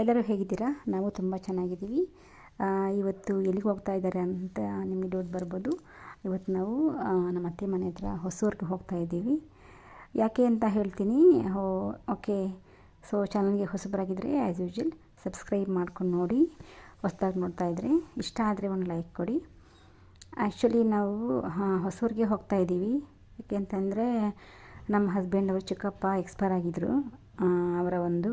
ಎಲ್ಲರೂ ಹೇಗಿದ್ದೀರಾ? ನಾವು ತುಂಬ ಚೆನ್ನಾಗಿದ್ದೀವಿ. ಇವತ್ತು ಎಲ್ಲಿಗೆ ಹೋಗ್ತಾ ಇದ್ದಾರೆ ಅಂತ ನಿಮಗೆ ಡೌಟ್ ಬರ್ಬೋದು. ಇವತ್ತು ನಾವು ನಮ್ಮ ಅತ್ತೆ ಮನೆ ಹತ್ರ ಹೊಸೂರಿಗೆ ಹೋಗ್ತಾ ಇದ್ದೀವಿ. ಯಾಕೆ ಅಂತ ಹೇಳ್ತೀನಿ. ಹೋ, ಓಕೆ. ಸೊ ಚಾನಲ್ಗೆ ಹೊಸಬರಾಗಿದ್ದರೆ ಆ್ಯಸ್ ಯೂಶ್ವಲ್ ಸಬ್ಸ್ಕ್ರೈಬ್ ಮಾಡ್ಕೊಂಡು ನೋಡಿ. ಹೊಸದಾಗಿ ನೋಡ್ತಾ ಇದ್ದರೆ ಇಷ್ಟ ಆದರೆ ಒಂದು ಲೈಕ್ ಕೊಡಿ. ಆ್ಯಕ್ಚುಲಿ ನಾವು, ಹಾಂ, ಹೊಸೂರಿಗೆ ಹೋಗ್ತಾ ಇದ್ದೀವಿ. ಯಾಕೆ ಅಂತಂದರೆ, ನಮ್ಮ ಹಸ್ಬೆಂಡ್ ಅವರು ಚಿಕ್ಕಪ್ಪ ಎಕ್ಸ್ಪೈರ್ ಆಗಿದ್ದರು ಅವರ ಒಂದು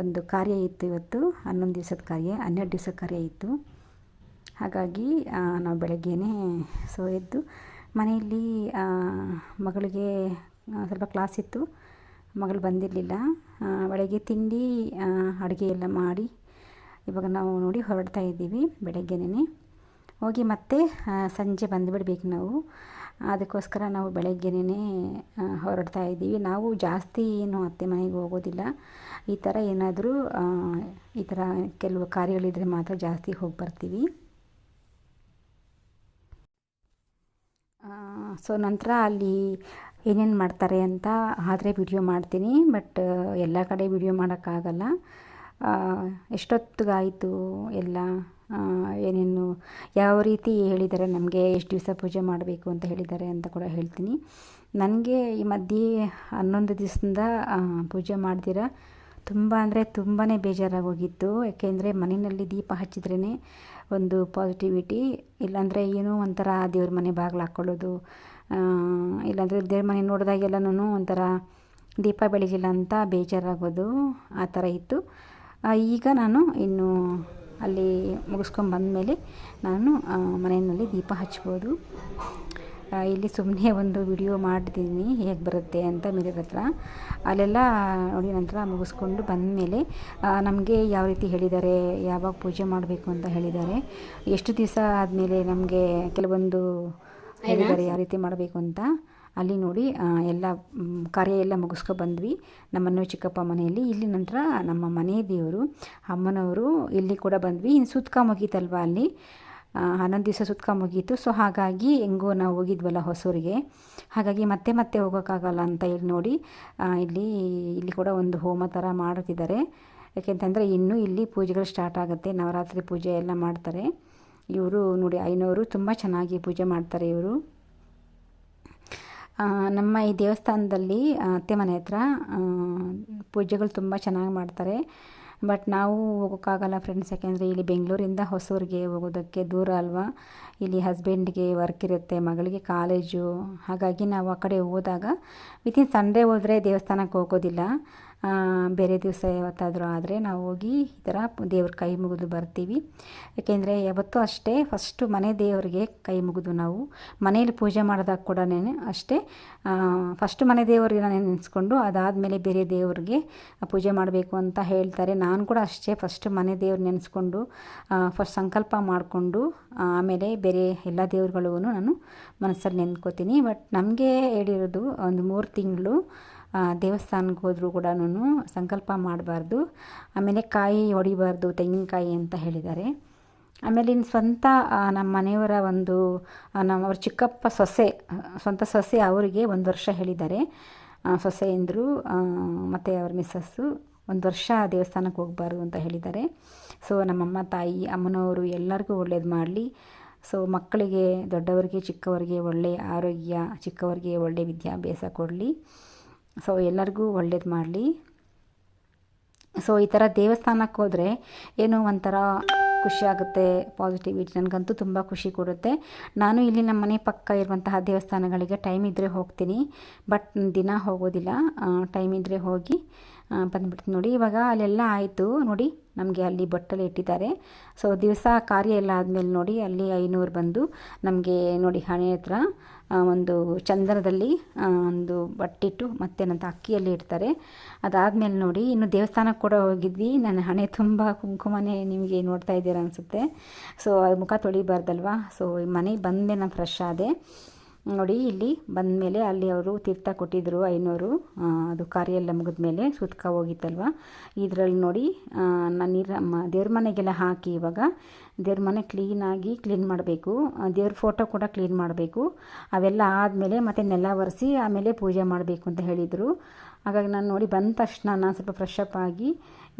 ಒಂದು ಕಾರ್ಯ ಇತ್ತು ಇವತ್ತು, ಹನ್ನೊಂದು ದಿವಸದ ಕಾರ್ಯ, ಹನ್ನೆರಡು ದಿವಸದ ಕಾರ್ಯ ಇತ್ತು. ಹಾಗಾಗಿ ನಾವು ಬೆಳಗ್ಗೆನೇ ಸೊ ಎದ್ದು ಮನೆಯಲ್ಲಿ ಮಗಳಿಗೆ ಸ್ವಲ್ಪ ಕ್ಲಾಸ್ ಇತ್ತು. ಮಗಳು ಬಂದಿರಲಿಲ್ಲ. ಬೆಳಗ್ಗೆ ತಿಂಡಿ ಅಡುಗೆ ಎಲ್ಲ ಮಾಡಿ ಇವಾಗ ನಾವು ನೋಡಿ ಹೊರಡ್ತಾ ಇದ್ದೀವಿ ಬೆಳಗ್ಗೆನೇ ಹೋಗಿ ಮತ್ತೆ ಸಂಜೆ ಬಂದುಬಿಡ್ಬೇಕು ನಾವು. ಅದಕ್ಕೋಸ್ಕರ ನಾವು ಬೆಳಗ್ಗೆನೇ ಹೊರಡ್ತಾ ಇದ್ದೀವಿ. ನಾವು ಜಾಸ್ತಿ ಏನು ಅತ್ತೆ ಮನೆಗೆ ಹೋಗೋದಿಲ್ಲ. ಈ ಥರ ಏನಾದರೂ ಈ ಥರ ಕೆಲವು ಕಾರ್ಯಗಳಿದ್ರೆ ಮಾತ್ರ ಜಾಸ್ತಿ ಹೋಗಿ ಬರ್ತೀವಿ. ಸೊ, ನಂತರ ಅಲ್ಲಿ ಏನೇನು ಮಾಡ್ತಾರೆ ಅಂತ ಆದರೆ ವಿಡಿಯೋ ಮಾಡ್ತೀನಿ. ಬಟ್ ಎಲ್ಲ ಕಡೆ ವಿಡಿಯೋ ಮಾಡೋಕ್ಕಾಗಲ್ಲ. ಎಷ್ಟೊತ್ತಿಗಾಯಿತು ಎಲ್ಲ? ಏನೇನು, ಯಾವ ರೀತಿ ಹೇಳಿದ್ದಾರೆ ನಮಗೆ ಎಷ್ಟು ದಿವಸ ಪೂಜೆ ಮಾಡಬೇಕು ಅಂತ ಹೇಳಿದ್ದಾರೆ ಅಂತ ಕೂಡ ಹೇಳ್ತೀನಿ. ನನಗೆ ಈ ಮಧ್ಯೆ ಹನ್ನೊಂದು ದಿವಸದಿಂದ ಪೂಜೆ ಮಾಡ್ದಿರ ತುಂಬ ಅಂದರೆ ತುಂಬಾ ಬೇಜಾರಾಗೋಗಿತ್ತು. ಯಾಕೆಂದರೆ ಮನೆಯಲ್ಲಿ ದೀಪ ಹಚ್ಚಿದ್ರೇ ಒಂದು ಪಾಸಿಟಿವಿಟಿ ಇಲ್ಲಾಂದರೆ ಏನೋ ಒಂಥರ ದೇವ್ರ ಮನೆ ಬಾಗಿಲು ಹಾಕ್ಕೊಳ್ಳೋದು ಇಲ್ಲಾಂದರೆ ದೇವ್ರ ಮನೆ ನೋಡಿದಾಗೆಲ್ಲನೂ ಒಂಥರ ದೀಪ ಬೆಳಗಿಲ್ಲ ಅಂತ ಬೇಜಾರಾಗೋದು ಆ ಥರ ಇತ್ತು. ಈಗ ನಾನು ಇನ್ನು ಅಲ್ಲಿ ಮುಗಿಸ್ಕೊಂಡು ಬಂದಮೇಲೆ ನಾನು ಮನೆಯಲ್ಲಿ ದೀಪ ಹಚ್ಬೋದು. ಇಲ್ಲಿ ಸುಮ್ಮನೆ ಒಂದು ವಿಡಿಯೋ ಮಾಡಿದ್ದೀನಿ ಹೇಗೆ ಬರುತ್ತೆ ಅಂತ ಮಿರರ್ ಹತ್ರ. ಅಲ್ಲೆಲ್ಲ ನೋಡಿ ನಂತರ ಮುಗಿಸ್ಕೊಂಡು ಬಂದಮೇಲೆ ನಮಗೆ ಯಾವ ರೀತಿ ಹೇಳಿದ್ದಾರೆ ಯಾವಾಗ ಪೂಜೆ ಮಾಡಬೇಕು ಅಂತ ಹೇಳಿದ್ದಾರೆ. ಎಷ್ಟು ದಿವಸ ಆದಮೇಲೆ ನಮಗೆ ಕೆಲವೊಂದು ಹೇಳಿದ್ದಾರೆ ಯಾವ ರೀತಿ ಮಾಡಬೇಕು ಅಂತ. ಅಲ್ಲಿ ನೋಡಿ ಎಲ್ಲ ಕಾರ್ಯ ಎಲ್ಲ ಮುಗಿಸ್ಕೊ ಬಂದ್ವಿ ನಮ್ಮನ್ನು ಚಿಕ್ಕಪ್ಪ ಮನೆಯಲ್ಲಿ. ಇಲ್ಲಿ ನಂತರ ನಮ್ಮ ಮನೆ ದೇವರು, ಅಮ್ಮನವರು ಇಲ್ಲಿ ಕೂಡ ಬಂದ್ವಿ. ಇನ್ನು ಸುತ್ಕ ಮುಗೀತಲ್ವ ಅಲ್ಲಿ? ಹನ್ನೊಂದು ದಿವಸ ಸುತ್ಕ ಮುಗೀತು. ಸೊ ಹಾಗಾಗಿ ಹೆಂಗೋ ನಾವು ಹೋಗಿದ್ವಲ್ಲ ಹೊಸೂರಿಗೆ. ಹಾಗಾಗಿ ಮತ್ತೆ ಮತ್ತೆ ಹೋಗೋಕ್ಕಾಗಲ್ಲ ಅಂತ ಹೇಳಿ ನೋಡಿ ಇಲ್ಲಿ ಇಲ್ಲಿ ಕೂಡ ಒಂದು ಹೋಮ ಥರ ಮಾಡುತ್ತಿದ್ದಾರೆ ಯಾಕೆಂತಂದರೆ ಇನ್ನೂ ಇಲ್ಲಿ ಪೂಜೆಗಳು ಸ್ಟಾರ್ಟ್ ಆಗುತ್ತೆ. ನವರಾತ್ರಿ ಪೂಜೆ ಎಲ್ಲ ಮಾಡ್ತಾರೆ. ಇವರು ನೋಡಿ ಐನವರು ತುಂಬ ಚೆನ್ನಾಗಿ ಪೂಜೆ ಮಾಡ್ತಾರೆ ಇವರು. ನಮ್ಮ ಈ ದೇವಸ್ಥಾನದಲ್ಲಿ ಅತ್ತೆ ಮನೆ ಹತ್ರ ಪೂಜೆಗಳು ತುಂಬ ಚೆನ್ನಾಗಿ ಮಾಡ್ತಾರೆ. ಬಟ್ ನಾವು ಹೋಗೋಕ್ಕಾಗಲ್ಲ ಫ್ರೆಂಡ್ಸ್, ಯಾಕೆಂದರೆ ಇಲ್ಲಿ ಬೆಂಗಳೂರಿಂದ ಹೊಸೂರಿಗೆ ಹೋಗೋದಕ್ಕೆ ದೂರ ಅಲ್ವಾ? ಇಲ್ಲಿ ಹಸ್ಬೆಂಡ್ಗೆ ವರ್ಕ್ ಇರುತ್ತೆ, ಮಗಳಿಗೆ ಕಾಲೇಜು. ಹಾಗಾಗಿ ನಾವು ಆ ಕಡೆ ಹೋದಾಗ ವಿತಿನ್ ಸಂಡೇ ಹೋದರೆ ದೇವಸ್ಥಾನಕ್ಕೆ ಹೋಗೋದಿಲ್ಲ. ಬೇರೆ ದಿವಸ ಯಾವತ್ತಾದರೂ ಆದರೆ ನಾವು ಹೋಗಿ ಈ ಥರ ದೇವ್ರ ಕೈ ಮುಗಿದು ಬರ್ತೀವಿ. ಯಾಕೆಂದರೆ ಯಾವತ್ತೂ ಅಷ್ಟೇ ಫಸ್ಟು ಮನೆ ದೇವರಿಗೆ ಕೈ ಮುಗಿದು ನಾವು ಮನೆಯಲ್ಲಿ ಪೂಜೆ ಮಾಡಿದಾಗ ಕೂಡ ಅಷ್ಟೇ ಫಸ್ಟ್ ಮನೆ ದೇವರಿಗೆ ನೆನೆಸ್ಕೊಂಡು ಅದಾದಮೇಲೆ ಬೇರೆ ದೇವರಿಗೆ ಪೂಜೆ ಮಾಡಬೇಕು ಅಂತ ಹೇಳ್ತಾರೆ. ನಾನು ಕೂಡ ಅಷ್ಟೇ ಫಸ್ಟ್ ಮನೆ ದೇವ್ರ ನೆನೆಸ್ಕೊಂಡು ಫಸ್ಟ್ ಸಂಕಲ್ಪ ಮಾಡಿಕೊಂಡು ಆಮೇಲೆ ಬೇರೆ ಎಲ್ಲ ದೇವರುಗಳಿಗೂ ನಾನು ಮನಸ್ಸಲ್ಲಿ ನೆನ್ಕೋತೀನಿ. ಬಟ್ ನಮಗೆ ಹೇಳಿರೋದು ಒಂದು ಮೂರು ತಿಂಗಳು ದೇವಸ್ಥಾನಕ್ಕೆ ಹೋದರೂ ಕೂಡ ಸಂಕಲ್ಪ ಮಾಡಬಾರ್ದು. ಆಮೇಲೆ ಕಾಯಿ ಹೊಡಿಬಾರ್ದು, ತೆಂಗಿನಕಾಯಿ ಅಂತ ಹೇಳಿದ್ದಾರೆ. ಆಮೇಲೆ ಇನ್ನು ಸ್ವಂತ ನಮ್ಮ ಮನೆಯವರ ಒಂದು ನಮ್ಮ ಅವ್ರ ಚಿಕ್ಕಪ್ಪ ಸೊಸೆ ಸ್ವಂತ ಸೊಸೆ ಅವರಿಗೆ ಒಂದು ವರ್ಷ ಹೇಳಿದ್ದಾರೆ. ಸೊಸೆ ಎಂದರು ಮತ್ತು ಅವ್ರ ಮಿಸ್ಸಸ್ಸು ಒಂದು ವರ್ಷ ದೇವಸ್ಥಾನಕ್ಕೆ ಹೋಗಬಾರ್ದು ಅಂತ ಹೇಳಿದ್ದಾರೆ. ಸೊ, ನಮ್ಮಮ್ಮ, ತಾಯಿ, ಅಮ್ಮನವರು ಎಲ್ಲರಿಗೂ ಒಳ್ಳೇದು ಮಾಡಲಿ. ಸೊ, ಮಕ್ಕಳಿಗೆ, ದೊಡ್ಡವರಿಗೆ, ಚಿಕ್ಕವರಿಗೆ ಒಳ್ಳೆಯ ಆರೋಗ್ಯ, ಚಿಕ್ಕವರಿಗೆ ಒಳ್ಳೆಯ ವಿದ್ಯಾಭ್ಯಾಸ ಕೊಡಲಿ. ಸೊ ಎಲ್ಲರಿಗೂ ಒಳ್ಳೇದು ಮಾಡಲಿ. ಸೊ ಈ ಥರ ದೇವಸ್ಥಾನಕ್ಕೆ ಹೋದರೆ ಏನೋ ಒಂಥರ ಖುಷಿ ಆಗುತ್ತೆ ಪಾಸಿಟಿವಿಟಿ ನನಗಂತೂ ತುಂಬ ಖುಷಿ ಕೊಡುತ್ತೆ. ನಾನು ಇಲ್ಲಿ ನಮ್ಮ ಮನೆ ಪಕ್ಕ ಇರುವಂತಹ ದೇವಸ್ಥಾನಗಳಿಗೆ ಟೈಮ್ ಇದ್ದರೆ ಹೋಗ್ತೀನಿ. ಬಟ್ ದಿನ ಹೋಗೋದಿಲ್ಲ. ಟೈಮ್ ಇದ್ದರೆ ಹೋಗಿ ಬಂದುಬಿಡ್ತೀನಿ ನೋಡಿ. ಇವಾಗ ಅಲ್ಲೆಲ್ಲ ಆಯಿತು ನೋಡಿ. ನಮಗೆ ಅಲ್ಲಿ ಬಟ್ಟಲು ಇಟ್ಟಿದ್ದಾರೆ. ಸೊ ದಿವಸ ಕಾರ್ಯ ಎಲ್ಲ ಆದಮೇಲೆ ನೋಡಿ, ಅಲ್ಲಿ ಐನೂರು ಬಂದು ನಮಗೆ ನೋಡಿ ಹಣೆ ಹತ್ರ ಒಂದು ಚಂದನದಲ್ಲಿ ಒಂದು ಬಟ್ಟಿಟ್ಟು ಮತ್ತೆ ನಂತರ ಅಕ್ಕಿಯಲ್ಲಿ ಇಡ್ತಾರೆ. ಅದಾದಮೇಲೆ ನೋಡಿ, ಇನ್ನು ದೇವಸ್ಥಾನಕ್ಕೆ ಕೂಡ ಹೋಗಿದ್ವಿ. ನನ್ನ ಹಣೆ ತುಂಬ ಕುಂಕುಮನೇ ನಿಮಗೆ ನೋಡ್ತಾ ಇದ್ದೀರ ಅನಿಸುತ್ತೆ. ಸೊ ಅದು ಮುಖ ತೊಳಿಬಾರ್ದಲ್ವಾ? ಸೊ ಮನೆಗೆ ಬಂದಮೇಲೆ ನಾನು ಫ್ರೆಶ್ ಆದೆ. ನೋಡಿ, ಇಲ್ಲಿ ಬಂದಮೇಲೆ ಅಲ್ಲಿ ಅವರು ತೀರ್ಥ ಕೊಟ್ಟಿದ್ದರು ಐನೂರು. ಅದು ಕಾರ್ಯ ಎಲ್ಲ ಮುಗಿದ ಮೇಲೆ ಸುತ್ಕ ಹೋಗಿತ್ತಲ್ವ? ಇದರಲ್ಲಿ ನೋಡಿ ನಾನು ನೀರು ದೇವ್ರ ಮನೆಗೆಲ್ಲ ಹಾಕಿ ಇವಾಗ ದೇವ್ರ ಮನೆ ಕ್ಲೀನಾಗಿ ಕ್ಲೀನ್ ಮಾಡಬೇಕು. ದೇವ್ರ ಫೋಟೋ ಕೂಡ ಕ್ಲೀನ್ ಮಾಡಬೇಕು. ಅವೆಲ್ಲ ಆದಮೇಲೆ ಮತ್ತೆ ನೆಲ ಒರೆಸಿ ಆಮೇಲೆ ಪೂಜೆ ಮಾಡಬೇಕು ಅಂತ ಹೇಳಿದರು. ಹಾಗಾಗಿ ನಾನು ನೋಡಿ ಬಂದ ತಕ್ಷಣ ನಾನು ಸ್ವಲ್ಪ ಫ್ರೆಶ್ ಅಪ್ ಆಗಿ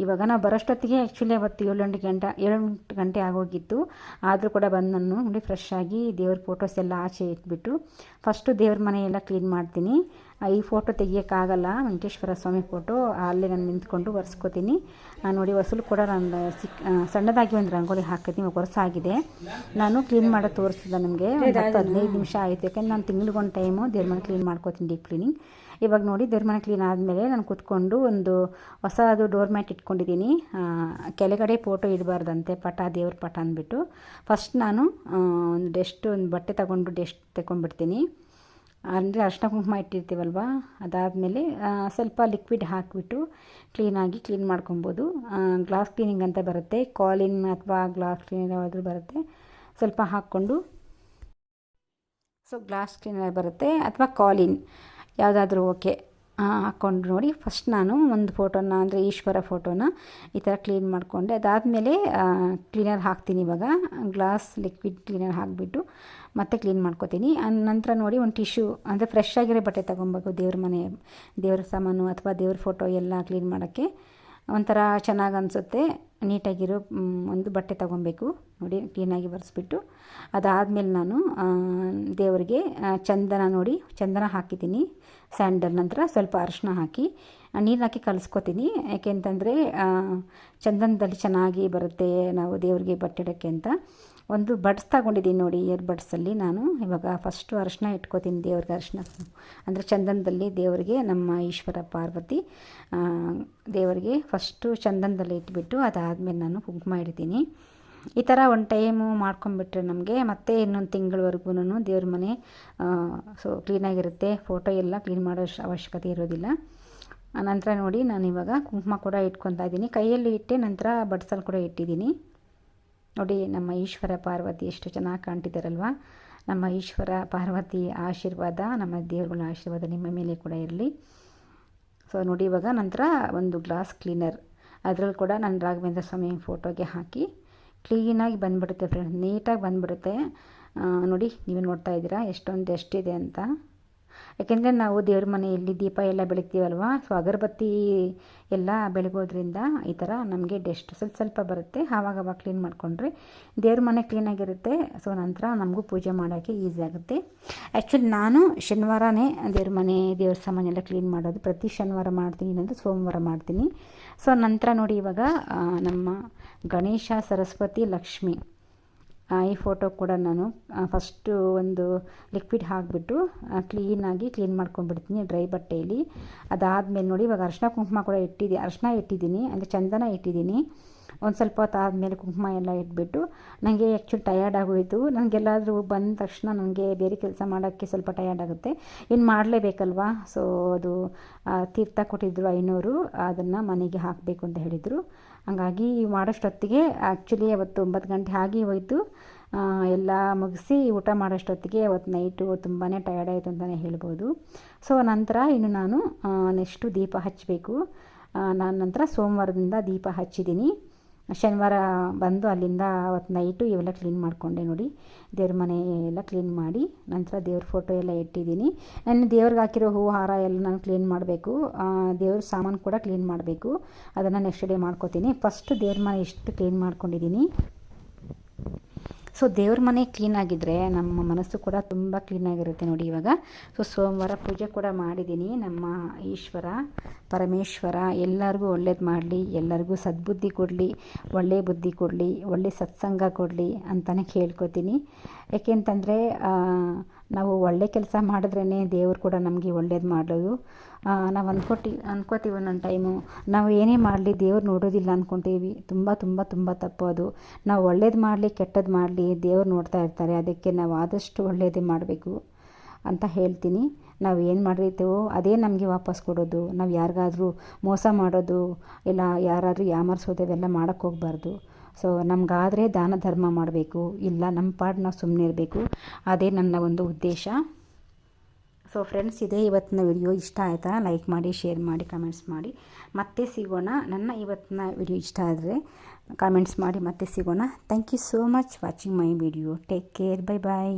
ಇವಾಗ ನಾವು ಬರೋಷ್ಟೊತ್ತಿಗೆ ಆ್ಯಕ್ಚುಲಿ ಅವತ್ತು ಏಳು ಗಂಟೆ ಏಳು ಎಂಟು ಗಂಟೆ ಆಗೋಗಿತ್ತು. ಆದರೂ ಕೂಡ ಬಂದು ನಾನು ನೋಡಿ ಫ್ರೆಶ್ ಆಗಿ ದೇವ್ರ ಫೋಟೋಸ್ ಎಲ್ಲ ಆಚೆ ಇಟ್ಬಿಟ್ಟು ಫಸ್ಟು ದೇವ್ರ ಮನೆ ಎಲ್ಲ ಕ್ಲೀನ್ ಮಾಡ್ತೀನಿ. ಈ ಫೋಟೋ ತೆಗಿಯೋಕ್ಕಾಗಲ್ಲ, ವೆಂಕಟೇಶ್ವರ ಸ್ವಾಮಿ ಫೋಟೋ ಅಲ್ಲೇ ನಾನು ನಿಂತ್ಕೊಂಡು ಒರೆಸ್ಕೋತೀನಿ. ನೋಡಿ ಹೊಸಲು ಕೂಡ ನಾನು ಸಿಕ್ ಸಣ್ಣದಾಗಿ ಒಂದು ರಂಗೋಲಿ ಹಾಕಿದ್ದೀನಿ ಒರೆಸಾಗಿದೆ. ನಾನು ಕ್ಲೀನ್ ಮಾಡೋ ತೋರಿಸಿದೆ ಒಂದು ಹತ್ತು ಹದಿನೈದು ನಿಮಿಷ ಆಯಿತು. ಯಾಕೆಂದ್ರೆ ನಾನು ತಿಂಗಳಿಗೊಂದು ಟೈಮು ದೇವ್ರ ಮನೆ ಕ್ಲೀನ್ ಮಾಡ್ಕೋತೀನಿ ಡೀಪ್ ಕ್ಲೀನಿಂಗ್ ಇವಾಗ ನೋಡಿ, ದೇವ್ರ ಮನೆ ಕ್ಲೀನ್ ಆದಮೇಲೆ ನಾನು ಕೂತ್ಕೊಂಡು ಒಂದು ಹೊಸದು ಡೋರ್ ಮ್ಯಾಟ್ ಇಟ್ಕೊಂಡಿದ್ದೀನಿ ಕೆಳಗಡೆ ಫೋಟೋ ಇಡಬಾರ್ದಂತೆ, ಪಟ, ದೇವ್ರ ಪಟ ಅಂದ್ಬಿಟ್ಟು. ಫಸ್ಟ್ ನಾನು ಒಂದು ಡೆಸ್ಟ್ ಒಂದು ಬಟ್ಟೆ ತಗೊಂಡು ಡೆಸ್ಟ್ ತಗೊಂಡ್ಬಿಡ್ತೀನಿ. ಅಂದರೆ ಅರ್ಶಿನ ಕುಂಕುಮ ಇಟ್ಟಿರ್ತೀವಲ್ವ, ಅದಾದಮೇಲೆ ಸ್ವಲ್ಪ ಲಿಕ್ವಿಡ್ ಹಾಕಿಬಿಟ್ಟು ಕ್ಲೀನಾಗಿ ಕ್ಲೀನ್ ಮಾಡ್ಕೊಬೋದು. ಗ್ಲಾಸ್ ಕ್ಲೀನಿಂಗ್ ಅಂತ ಬರುತ್ತೆ ಕಾಲಿನ್ ಅಥವಾ ಗ್ಲಾಸ್ ಕ್ಲೀನರ್ ಯಾವಾದರೂ ಬರುತ್ತೆ. ಸ್ವಲ್ಪ ಹಾಕ್ಕೊಂಡು ಸೊ ಗ್ಲಾಸ್ ಕ್ಲೀನರ್ ಬರುತ್ತೆ, ಅಥವಾ ಕಾಲಿನ್ ಯಾವುದಾದ್ರೂ ಓಕೆ ಹಾಕ್ಕೊಂಡು ನೋಡಿ. ಫಸ್ಟ್ ನಾನು ಒಂದು ಫೋಟೋನ, ಅಂದರೆ ಈಶ್ವರ ಫೋಟೋನ ಈ ಥರ ಕ್ಲೀನ್ ಮಾಡಿಕೊಂಡೆ. ಅದಾದಮೇಲೆ ಕ್ಲೀನರ್ ಹಾಕ್ತೀನಿ ಇವಾಗ. ಗ್ಲಾಸ್ ಲಿಕ್ವಿಡ್ ಕ್ಲೀನರ್ ಹಾಕಿಬಿಟ್ಟು ಮತ್ತೆ ಕ್ಲೀನ್ ಮಾಡ್ಕೋತೀನಿ. ನಂತರ ನೋಡಿ ಒಂದು ಟಿಶ್ಯೂ ಅಂದರೆ ಫ್ರೆಶ್ ಆಗಿರೋ ಬಟ್ಟೆ ತೊಗೊಬೇಕು ದೇವ್ರ ಮನೆ, ದೇವ್ರ ಸಾಮಾನು ಅಥವಾ ದೇವ್ರ ಫೋಟೋ ಎಲ್ಲ ಕ್ಲೀನ್ ಮಾಡೋಕ್ಕೆ ಒಂಥರ ಚೆನ್ನಾಗಿ ಅನಿಸುತ್ತೆ. ನೀಟಾಗಿರೋ ಒಂದು ಬಟ್ಟೆ ತೊಗೊಬೇಕು. ನೋಡಿ ಕ್ಲೀನಾಗಿ ಬರೆಸ್ಬಿಟ್ಟು. ಅದಾದಮೇಲೆ ನಾನು ದೇವರಿಗೆ ಚಂದನ ನೋಡಿ, ಚಂದನ ಹಾಕಿದ್ದೀನಿ. ಸ್ಯಾಂಡಲ್ ನಂತರ ಸ್ವಲ್ಪ ಅರಿಶಿನ ಹಾಕಿ ನೀರು ಹಾಕಿ ಕಲಿಸ್ಕೊತೀನಿ. ಯಾಕೆಂತಂದರೆ ಚಂದನದಲ್ಲಿ ಚೆನ್ನಾಗಿ ಬರುತ್ತೆ ನಾವು ದೇವರಿಗೆ ಬಟ್ಟೆ ಇಡೋಕ್ಕೆ ಅಂತ. ಒಂದು ಬಡ್ಸ್ ತಗೊಂಡಿದ್ದೀನಿ ನೋಡಿ ಇಯರ್ ಬಡ್ಸಲ್ಲಿ ನಾನು. ಇವಾಗ ಫಸ್ಟು ಅರಶಿನ ಇಟ್ಕೋತೀನಿ ದೇವ್ರಿಗೆ ಅರಶಿನ. ಅಂದರೆ ಚಂದನದಲ್ಲಿ ದೇವರಿಗೆ ನಮ್ಮ ಈಶ್ವರ ಪಾರ್ವತಿ ದೇವರಿಗೆ ಫಸ್ಟು ಚಂದನದಲ್ಲಿ ಇಟ್ಬಿಟ್ಟು ಅದಾದಮೇಲೆ ನಾನು ಕುಂಕುಮ ಇಡ್ತೀನಿ. ಈ ಥರ ಒಂದು ಟೈಮು ಮಾಡ್ಕೊಂಬಿಟ್ರೆ ನಮಗೆ ಮತ್ತೆ ಇನ್ನೊಂದು ತಿಂಗಳವರೆಗೂ ದೇವ್ರ ಮನೆ ಸೊ ಕ್ಲೀನಾಗಿರುತ್ತೆ ಫೋಟೋ ಎಲ್ಲ ಕ್ಲೀನ್ ಮಾಡೋ ಅವಶ್ಯಕತೆ ಇರೋದಿಲ್ಲ. ನಂತರ ನೋಡಿ ನಾನು ಇವಾಗ ಕುಂಕುಮ ಕೂಡ ಇಟ್ಕೊತಾ ಇದ್ದೀನಿ. ಕೈಯಲ್ಲಿ ಇಟ್ಟೆ ನಂತರ ಬಡ್ಸಲ್ಲಿ ಕೂಡ ಇಟ್ಟಿದ್ದೀನಿ. ನೋಡಿ, ನಮ್ಮ ಈಶ್ವರ ಪಾರ್ವತಿ ಎಷ್ಟು ಚೆನ್ನಾಗಿ ಕಾಣ್ತಿದ್ದಾರಲ್ವ? ನಮ್ಮ ಈಶ್ವರ ಪಾರ್ವತಿ ಆಶೀರ್ವಾದ, ನಮ್ಮ ದೇವರುಗಳ ಆಶೀರ್ವಾದ ನಿಮ್ಮ ಮೇಲೆ ಕೂಡ ಇರಲಿ. ಸೊ ನೋಡಿ, ಇವಾಗ ನಂತರ ಒಂದು ಗ್ಲಾಸ್ ಕ್ಲೀನರ್. ಅದರಲ್ಲಿ ಕೂಡ ನಾನು ರಾಘವೇಂದ್ರ ಸ್ವಾಮಿ ಫೋಟೋಗೆ ಹಾಕಿ ಕ್ಲೀನಾಗಿ ಬಂದುಬಿಡುತ್ತೆ ಫ್ರೆಂಡ್ಸ್ ನೀಟಾಗಿ ಬಂದುಬಿಡುತ್ತೆ. ನೋಡಿ ನೀವು ನೋಡ್ತಾ ಇದ್ದೀರಾ? ಎಷ್ಟೊಂದು ಎಷ್ಟಿದೆ ಅಂತ. ಯಾಕೆಂದರೆ ನಾವು ದೇವ್ರ ಮನೆಯಲ್ಲಿ ದೀಪ ಎಲ್ಲ ಬೆಳಗ್ತೀವಲ್ವ? ಸೊ ಅಗರಬತ್ತಿ ಎಲ್ಲ ಬೆಳಗೋದ್ರಿಂದ ಈ ಥರ ನಮಗೆ ಡೆಸ್ಟ್ ಸ್ವಲ್ಪ ಸ್ವಲ್ಪ ಬರುತ್ತೆ. ಆವಾಗವಾಗ ಕ್ಲೀನ್ ಮಾಡಿಕೊಂಡ್ರೆ ದೇವ್ರ ಮನೆ ಕ್ಲೀನಾಗಿರುತ್ತೆ ಸೊ ನಂತರ ನಮಗೂ ಪೂಜೆ ಮಾಡೋಕ್ಕೆ ಈಸಿ ಆಗುತ್ತೆ. ಆ್ಯಕ್ಚುಲಿ ನಾನು ಶನಿವಾರನೇ ದೇವ್ರ ಮನೆ, ದೇವ್ರ ಸಾಮಾನೆಲ್ಲ ಕ್ಲೀನ್ ಮಾಡೋದು. ಪ್ರತಿ ಶನಿವಾರ ಮಾಡ್ತೀನಿ ಇನ್ನೊಂದು ಸೋಮವಾರ ಮಾಡ್ತೀನಿ. ಸೊ ನಂತರ ನೋಡಿ ಇವಾಗ ನಮ್ಮ ಗಣೇಶ, ಸರಸ್ವತಿ, ಲಕ್ಷ್ಮಿ. ಈ ಫೋಟೋ ಕೂಡ ನಾನು ಫಸ್ಟು ಒಂದು ಲಿಕ್ವಿಡ್ ಹಾಕಿಬಿಟ್ಟು ಕ್ಲೀನಾಗಿ ಕ್ಲೀನ್ ಮಾಡ್ಕೊಂಡ್ಬಿಡ್ತೀನಿ ಡ್ರೈ ಬಟ್ಟೆಯಲ್ಲಿ ಅದಾದಮೇಲೆ ನೋಡಿ ಇವಾಗ ಅರಶಿನ ಕುಂಕುಮ ಕೂಡ ಇಟ್ಟಿದ್ದೀನಿ ಅರಶಿನ ಇಟ್ಟಿದ್ದೀನಿ, ಅಂದರೆ ಚಂದನ ಇಟ್ಟಿದ್ದೀನಿ. ಒಂದು ಸ್ವಲ್ಪ ಹೊತ್ತು ಆದಮೇಲೆ ಕುಂಕುಮ ಎಲ್ಲ ಇಟ್ಬಿಟ್ಟು ನನಗೆ ಆ್ಯಕ್ಚುಲಿ ಟಯರ್ಡ್ ಆಗೋಯಿತು. ನನಗೆಲ್ಲಾದರೂ ಬಂದ ತಕ್ಷಣ ನನಗೆ ಬೇರೆ ಕೆಲಸ ಮಾಡೋಕ್ಕೆ ಸ್ವಲ್ಪ ಟಯರ್ಡ್ ಆಗುತ್ತೆ. ಇನ್ನು ಮಾಡಲೇಬೇಕಲ್ವಾ? ಸೊ ಅದು ತೀರ್ಥ ಕೊಟ್ಟಿದ್ದರು ಐನೂರು, ಅದನ್ನು ಮನೆಗೆ ಹಾಕಬೇಕು ಅಂತ ಹೇಳಿದರು. ಹಂಗಾಗಿ ಮಾಡೋಷ್ಟೊತ್ತಿಗೆ ಆ್ಯಕ್ಚುಲಿ ಅವತ್ತು ಒಂಬತ್ತು ಗಂಟೆ ಆಗಿ ಹೋಯಿತು. ಎಲ್ಲ ಮುಗಿಸಿ ಊಟ ಮಾಡೋಷ್ಟೊತ್ತಿಗೆ ಅವತ್ತು ನೈಟು ತುಂಬಾ ಟಯರ್ಡ್ ಆಯಿತು ಅಂತಲೇ ಹೇಳ್ಬೋದು. ಸೊ ನಂತರ ಇನ್ನು ನಾನು ನೆಕ್ಸ್ಟು ದೀಪ ಹಚ್ಚಬೇಕು ನಾನು ನಂತರ ಸೋಮವಾರದಿಂದ ದೀಪ ಹಚ್ಚಿದ್ದೀನಿ. ಶನಿವಾರ ಬಂದು ಅಲ್ಲಿಂದ ಅವತ್ತು ನೈಟು ಇವೆಲ್ಲ ಕ್ಲೀನ್ ಮಾಡಿಕೊಂಡೆ ನೋಡಿ. ದೇವ್ರ ಮನೆ ಎಲ್ಲ ಕ್ಲೀನ್ ಮಾಡಿ ನಂತರ ದೇವ್ರ ಫೋಟೋ ಎಲ್ಲ ಇಟ್ಟಿದ್ದೀನಿ. ನಾನು ದೇವ್ರಿಗೆ ಹಾಕಿರೋ ಹೂ ಹಾರ ಎಲ್ಲ ನಾನು ಕ್ಲೀನ್ ಮಾಡಬೇಕು. ದೇವ್ರ ಸಾಮಾನು ಕೂಡ ಕ್ಲೀನ್ ಮಾಡಬೇಕು. ಅದನ್ನು ನೆಕ್ಸ್ಟ್ ಡೇ ಮಾಡ್ಕೋತೀನಿ. ಫಸ್ಟ್ ದೇವ್ರ ಮನೆ ಇಷ್ಟು ಕ್ಲೀನ್ ಮಾಡ್ಕೊಂಡಿದ್ದೀನಿ. ಸೊ ದೇವ್ರ ಮನೆ ಕ್ಲೀನಾಗಿದ್ದರೆ ನಮ್ಮ ಮನಸ್ಸು ಕೂಡ ತುಂಬ ಕ್ಲೀನಾಗಿರುತ್ತೆ ನೋಡಿ ಇವಾಗ. ಸೊ ಸೋಮವಾರ ಪೂಜೆ ಕೂಡ ಮಾಡಿದ್ದೀನಿ ನಮ್ಮ ಈಶ್ವರ, ಪರಮೇಶ್ವರ. ಎಲ್ಲರಿಗೂ ಒಳ್ಳೇದು ಮಾಡಲಿ, ಎಲ್ಲರಿಗೂ ಸದ್ಬುದ್ಧಿ ಕೊಡಲಿ ಒಳ್ಳೆಯ ಬುದ್ಧಿ ಕೊಡಲಿ, ಒಳ್ಳೆ ಸತ್ಸಂಗ ಕೊಡಲಿ ಅಂತಲೇ ಕೇಳ್ಕೊತೀನಿ. ಏಕೆಂತಂದರೆ ನಾವು ಒಳ್ಳೆ ಕೆಲಸ ಮಾಡಿದ್ರೇ ದೇವರು ಕೂಡ ನಮಗೆ ಒಳ್ಳೇದು ಮಾಡೋದು ನಾವು ಅಂದ್ಕೊಟ್ಟು ಅಂದ್ಕೋತೀವಿ ಒಂದೊಂದು ಟೈಮು ನಾವು ಏನೇ ಮಾಡಲಿ ದೇವ್ರು ನೋಡೋದಿಲ್ಲ ಅಂದ್ಕೊತೀವಿ ತುಂಬ ತುಂಬ ತುಂಬ ತಪ್ಪು ಅದು. ನಾವು ಒಳ್ಳೇದು ಮಾಡಲಿ ಕೆಟ್ಟದ್ದು ಮಾಡಲಿ ದೇವ್ರು ನೋಡ್ತಾ ಇರ್ತಾರೆ. ಅದಕ್ಕೆ ನಾವು ಆದಷ್ಟು ಒಳ್ಳೇದೇ ಮಾಡಬೇಕು ಅಂತ ಹೇಳ್ತೀನಿ. ನಾವು ಏನು ಮಾಡಿರ್ತೀವೋ ಅದೇ ನಮಗೆ ವಾಪಸ್ ಕೊಡೋದು. ನಾವು ಯಾರಿಗಾದರೂ ಮೋಸ ಮಾಡೋದು, ಇಲ್ಲ ಯಾರಾದರೂ ಯಾಮರ್ಸೋದು ಇವೆಲ್ಲ ಮಾಡೋಕ್ಕೆ ಹೋಗ್ಬಾರ್ದು. ಸೊ ನಮಗಾದರೆ ದಾನ ಧರ್ಮ ಮಾಡಬೇಕು, ಇಲ್ಲ ನಮ್ಮ ಪಾಡ್ ನಾವು ಸುಮ್ಮನೆ ಇರಬೇಕು. ಅದೇ ನನ್ನ ಒಂದು ಉದ್ದೇಶ. ಸೊ ಫ್ರೆಂಡ್ಸ್ ಇದೇ ಇವತ್ತಿನ ವಿಡಿಯೋ ಇಷ್ಟ ಆಯಿತಾ? ಲೈಕ್ ಮಾಡಿ ಶೇರ್ ಮಾಡಿ ಕಮೆಂಟ್ಸ್ ಮಾಡಿ. ಮತ್ತೆ ಸಿಗೋಣ. ನನ್ನ ಇವತ್ತಿನ ವಿಡಿಯೋ ಇಷ್ಟ ಆದರೆ ಕಾಮೆಂಟ್ಸ್ ಮಾಡಿ, ಮತ್ತೆ ಸಿಗೋಣ. Thank you so much watching my video take care bye bye